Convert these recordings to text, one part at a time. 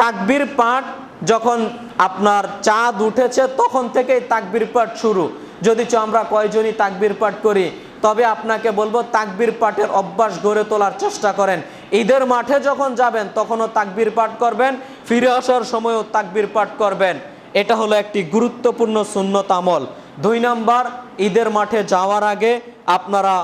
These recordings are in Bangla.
তাকবির পাঠ যখন আপনার চাঁদ উঠেছে, তখন থেকেই তাকবির পাঠ শুরু। যদি আমরা কয়জনই তাকবির পাঠ করি, তবে আপনাকে বলব তাকবির পাঠের অভ্যাস গড়ে তোলার চেষ্টা করেন। ঈদের মাঠে যখন যাবেন, তখনও তাকবির পাঠ করবেন, ফিরে আসার সময়ও তাকবির পাঠ করবেন। এটা হলো একটি গুরুত্বপূর্ণ সুন্নত আমল। দুই নাম্বার, ঈদের মাঠে যাওয়ার আগে আপনারা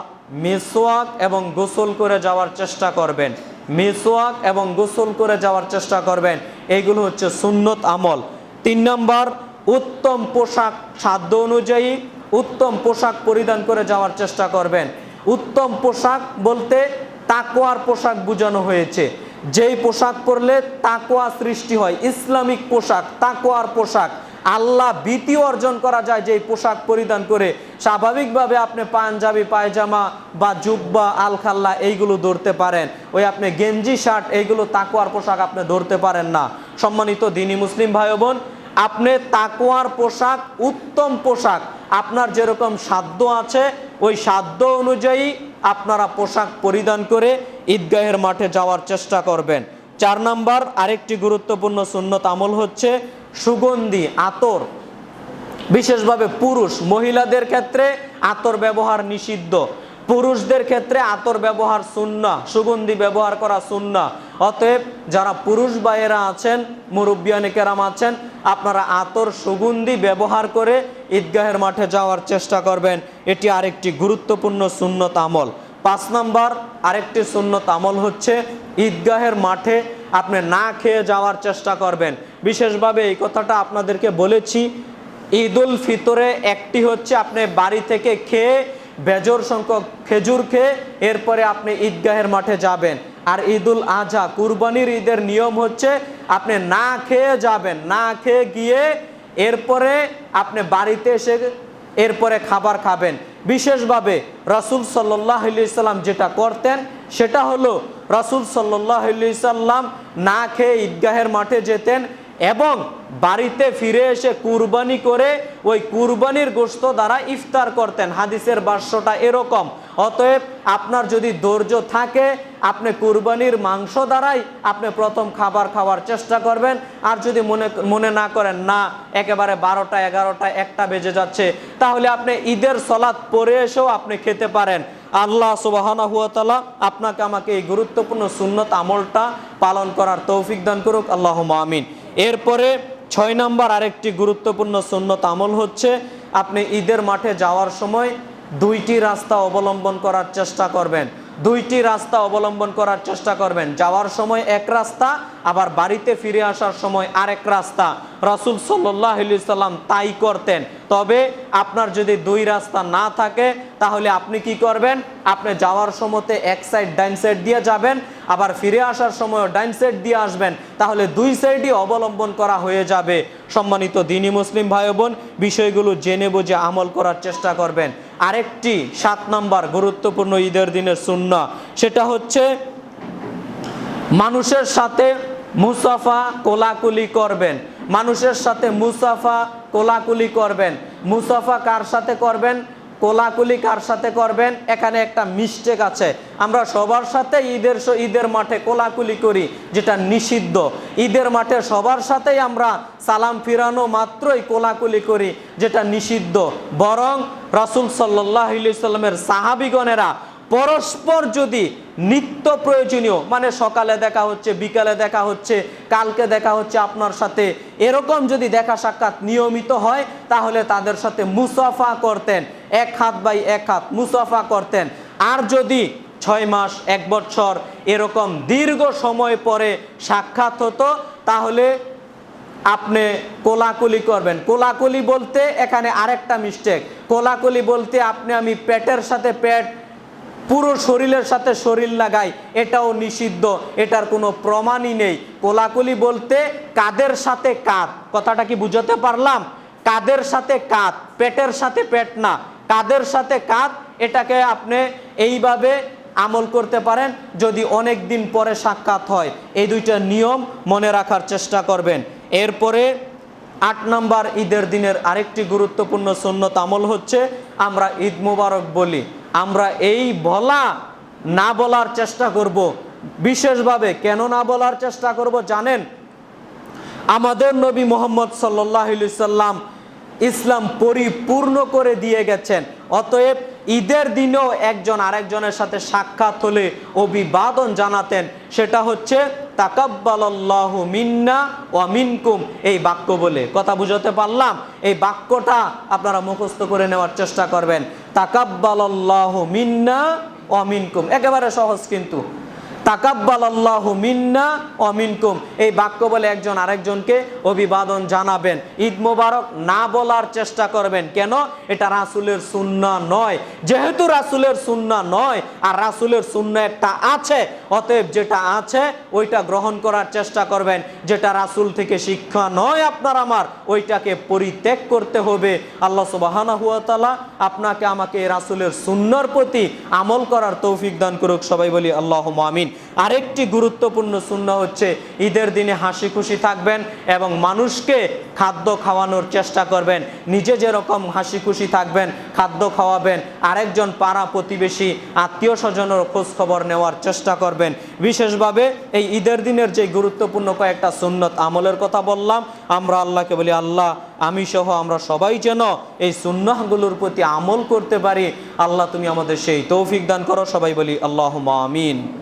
মেসোয়াক এবং গোসল করে যাওয়ার চেষ্টা করবেন। মেসোয়াক এবং গোসল করে যাওয়ার চেষ্টা করবেন। এইগুলো হচ্ছে সুন্নত আমল। তিন নম্বর, উত্তম পোশাক সাধ্য অনুযায়ী উত্তম পোশাক পরিধান করে যাওয়ার চেষ্টা করবেন। উত্তম পোশাক বলতে তাকোয়ার পোশাক বোঝানো হয়েছে। যেই পোশাক পরলে তাকোয়া সৃষ্টি হয়, ইসলামিক পোশাক তাকোয়ার পোশাক। আল্লাহ ভীতি অর্জন করা যায় যেই পোশাক পরিধান করে স্বাভাবিকভাবে আপনি পাঞ্জাবি, পায়জামা বা জুব্বা, আলখাল্লা এইগুলো ধরতে পারেন। ওই আপনি গেঞ্জি, শার্ট এইগুলো তাকোয়ার পোশাক আপনি ধরতে পারেন না। সম্মানিত দিনী মুসলিম ভাই বোন আপনি তাকোয়ার পোশাক উত্তম পোশাক। আপনার যেরকম সাধ্য আছে, ওই সাধ্য অনুযায়ী আপনারা পোশাক পরিধান করে ঈদগাহের মাঠে যাওয়ার চেষ্টা করবেন। চার নাম্বার আরেকটি গুরুত্বপূর্ণ সুন্নত আমল হচ্ছে সুগন্ধি, আতর, বিশেষভাবে পুরুষ। মহিলাদের ক্ষেত্রে আতর ব্যবহার নিষিদ্ধ। পুরুষদের ক্ষেত্রে আতর ব্যবহার সুন্না, সুগন্ধি ব্যবহার করা সুন্না। অতএব যারা পুরুষ ভাইয়েরা আছেন, মুরব্বিয়ানে কেরাম আছেন, আপনারা আতর, সুগন্ধি ব্যবহার করে ঈদগাহের মাঠে যাওয়ার চেষ্টা করবেন। এটি আরেকটি গুরুত্বপূর্ণ সুন্নত আমল। পাঁচ নম্বর, আরেকটি সুন্নত আমল হচ্ছে, ঈদগাহের মাঠে আপনি না খেয়ে যাওয়ার চেষ্টা করবেন। বিশেষভাবে এই কথাটা আপনাদেরকে বলেছি ঈদ উল ফিতরে একটি হচ্ছে আপনি বাড়ি থেকে খেয়ে বেজর সংখ্যক খেজুর খেয়ে এরপরে আপনি ঈদগাহের মাঠে যাবেন। আর ঈদুল আজহা, কুরবানির ঈদের নিয়ম হচ্ছে আপনি না খেয়ে যাবেন, না খেয়ে গিয়ে এরপরে আপনি বাড়িতে এসে এরপরে খাবার খাবেন। বিশেষভাবে রাসুল সাল্লাহ সাল্লাম যেটা করতেন, সেটা হলো রাসুল সাল্লাহ সাল্লাম না খেয়ে ঈদগাহের মাঠে যেতেন এবং বাড়িতে ফিরে এসে কুরবানি করে ওই কুরবানির গোস্ত দ্বারা ইফতার করতেন। হাদিসের বাস্যটা এরকম। অতএব আপনার যদি ধৈর্য থাকে, আপনি কুরবানির মাংস দ্বারাই আপনি প্রথম খাবার খাওয়ার চেষ্টা করবেন। আর যদি মনে মনে না করেন, না, একেবারে বারোটা, এগারোটা, একটা বেজে যাচ্ছে, তাহলে আপনি ঈদের সলাদ পরে এসেও আপনি খেতে পারেন। আল্লাহ সুবাহানা হুয়া তালা আপনাকে আমাকে এই গুরুত্বপূর্ণ সুন্নত আমলটা পালন করার তৌফিক দান করুক। আল্লাহ আমিন। এরপরে ছয় নম্বর আরেকটি গুরুত্বপূর্ণ সুন্নত আমল হচ্ছে আপনি ঈদের মাঠে যাওয়ার সময় দুইটি রাস্তা অবলম্বন করার চেষ্টা করবেন। দুইটি রাস্তা অবলম্বন করার চেষ্টা করবেন। যাওয়ার সময় এক রাস্তা, আবার বাড়িতে ফিরে আসার সময় আরেক রাস্তা। রাসুল সাল্লাহ সাল্লাম তাই করতেন। তবে আপনার যদি দুই রাস্তা না থাকে, তাহলে আপনি কি করবেন? আপনি যাওয়ার সময়তে এক সাইড ডাইন সাইড দিয়ে যাবেন আবার ফিরে আসার সময় ডাইন সাইড দিয়ে আসবেন, তাহলে দুই সাইডই অবলম্বন করা হয়ে যাবে। সম্মানিত দিনী মুসলিম ভাই বোন বিষয়গুলো জেনে বুঝে আমল করার চেষ্টা করবেন। আরেকটি সাত নম্বর গুরুত্বপূর্ণ ঈদের দিনের শূন্য সেটা হচ্ছে মানুষের সাথে মুসাফা কোলাকুলি করবেন। মানুষের সাথে মুসাফা কোলাকুলি করবেন। মুসাফা কার সাথে করবেন? কোলাকুলি কার সাথে করবেন? এখানে একটা মিস্টেক আছে। আমরা সবার সাথে ঈদের ঈদের মাঠে কোলাকুলি করি, যেটা নিষিদ্ধ। ঈদের মাঠে সবার সাথেই আমরা সালাম ফিরানো মাত্রই কোলাকুলি করি, যেটা নিষিদ্ধ। বরং রাসুল সাল্লাহ সাল্লামের সাহাবিগণেরা পরস্পর যদি নিত্য প্রয়োজনীয় মানে সকালে দেখা হচ্ছে, বিকালে দেখা হচ্ছে, কালকে দেখা হচ্ছে আপনার সাথে, এরকম যদি দেখা সাক্ষাৎ নিয়মিত হয়, তাহলে তাদের সাথে মুসাফা করতেন, এক হাত বাই এক হাত মুসাফা করতেন। আর যদি ছয় মাস, এক বছর, এরকম দীর্ঘ সময় পরে সাক্ষাৎ হতো, তাহলে আপনি কোলাকুলি করবেন। কোলাকুলি বলতে এখানে আরেকটা মিস্টেক কোলাকুলি বলতে আপনি, আমি পেটের সাথে পেট পুরো শরীরের সাথে শরীর লাগাই, এটাও নিষিদ্ধ, এটার কোনো প্রমাণই নেই। কোলাকুলি বলতে কাদের সাথে কাঁধ কথাটা কি বুঝাতে পারলাম? কাদের সাথে কাঁধ পেটের সাথে পেট না। কাদের সাথে কাঁধ এটাকে আপনি এইভাবে আমল করতে পারেন, যদি অনেক দিন পরে সাক্ষাৎ হয়। এই দুইটা নিয়ম মনে রাখার চেষ্টা করবেন। এরপরে আট নম্বর ঈদের দিনের আরেকটি গুরুত্বপূর্ণ সুন্নত আমল হচ্ছে, আমরা ঈদ মুবারক বলি। আমরা এই বলা, না বলার চেষ্টা করব। বিশেষভাবে কেন না বলার চেষ্টা করব জানেন? আমাদের নবী মোহাম্মদ সাল্লাহ সাল্লাম ইসলাম পরিপূর্ণ করে দিয়ে গেছেন। অতএব ঈদের দিনেও একজন আরেকজনের সাথে সাক্ষাৎ হলে অভিবাদন জানাতেন। সেটা হচ্ছে তাকাব্বালাল্লাহু মিন্না ও মিনকুম। এই বাক্য বলে কথা বুঝাতে পারলাম? এই বাক্যটা আপনারা মুখস্থ করে নেওয়ার চেষ্টা করবেন। তাকাব্বালাল্লাহু মিন্না ও মিনকুম। একেবারে সহজ কিন্তু। তাকাব্বাল আল্লাহ মিন্না ও মিনকুম। এই বাক্য বলে একজন আরেকজনকে অভিবাদন জানাবেন। ঈদ মোবারক না বলার চেষ্টা করবেন। কেন? এটা রাসুলের সুন্না নয়। যেহেতু রাসুলের সুন্না নয়, আর রাসুলের সুন্না একটা আছে, অতএব যেটা আছে, ওইটা গ্রহণ করার চেষ্টা করবেন। যেটা রাসুল থেকে শিক্ষা নয় আপনার আমার, ওইটাকে পরিত্যাগ করতে হবে। আল্লাহ সুবাহানা হুয়া তালা আপনাকে আমাকে রাসুলের সুন্নার প্রতি আমল করার তৌফিক দান করুক। সবাই বলি আল্লাহ আমিন। আরেকটি গুরুত্বপূর্ণ শূন্য হচ্ছে ঈদের দিনে হাসি খুশি থাকবেন এবং মানুষকে খাদ্য খাওয়ানোর চেষ্টা করবেন। নিজে যেরকম হাসি খুশি থাকবেন, খাদ্য খাওয়াবেন, আরেকজন পাড়া প্রতিবেশী, আত্মীয় স্বজনের খোঁজ খবর নেওয়ার চেষ্টা করবেন। বিশেষভাবে এই ঈদের দিনের যে গুরুত্বপূর্ণ কয়েকটা সুন্নত আমলের কথা বললাম, আমরা আল্লাহকে বলি, আল্লাহ, আমি সহ আমরা সবাই যেন এই সুন্নাহগুলোর প্রতি আমল করতে পারি। আল্লাহ, তুমি আমাদের সেই তৌফিক দান করো। সবাই বলি আল্লাহ আমিন।